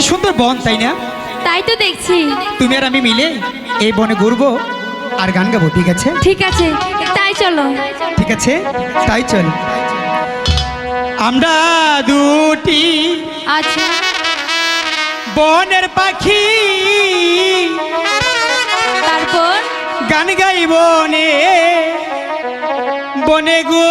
তাই না? তাই তো দেখছি। তুমি আর আমি মিলে এই বনে ঘুরবো আর গান গাবো ঠিক আছে? ঠিক আছে তাই চলো। ঠিক আছে তাই চল। আমরা দুটি আচ্ছা। বনের পাখি তারপর? গান গাই বনে বনে গো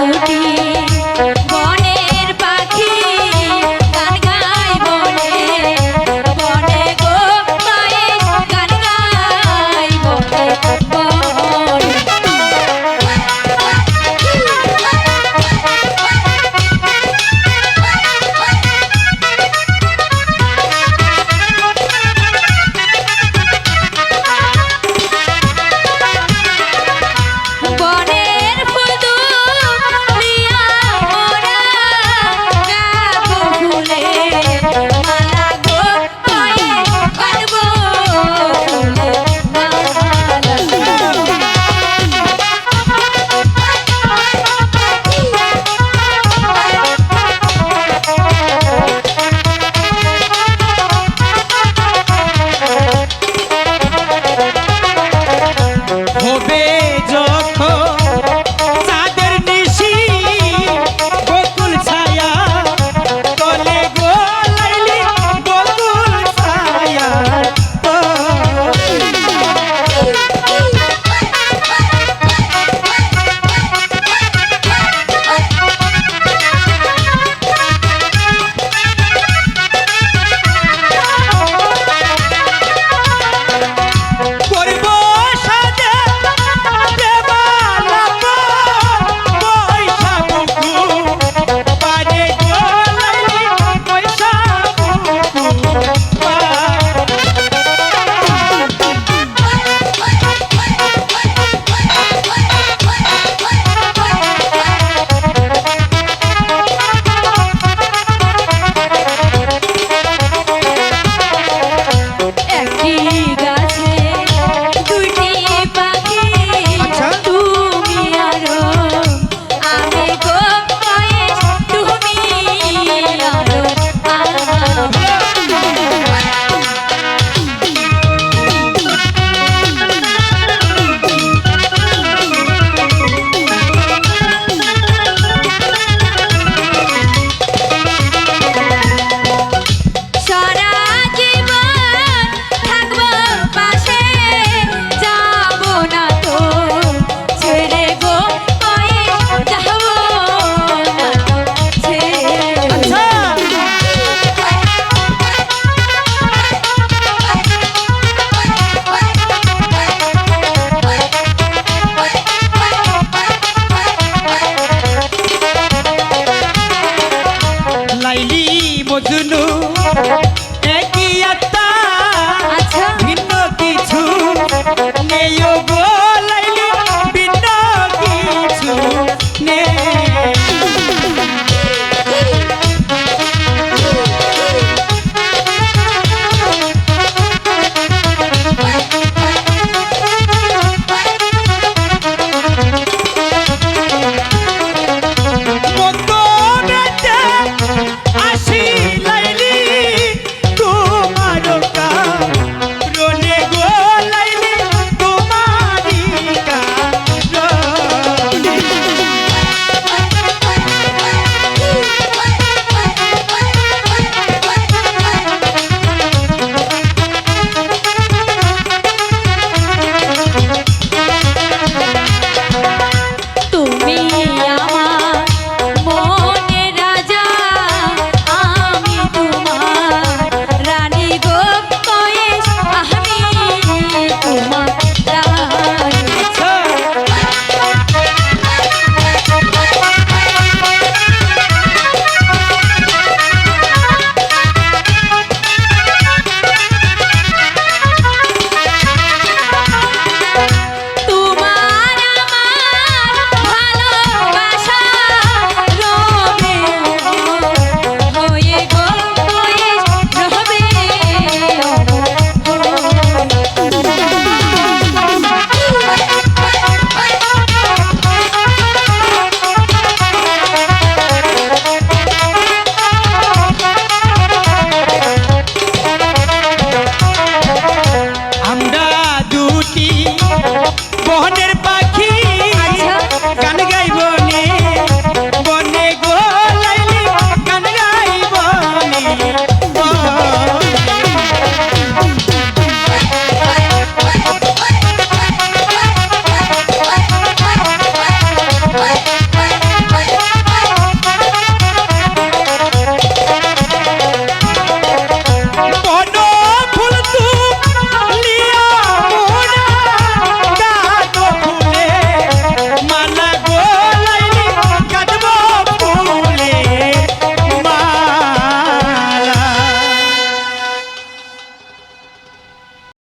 আমরা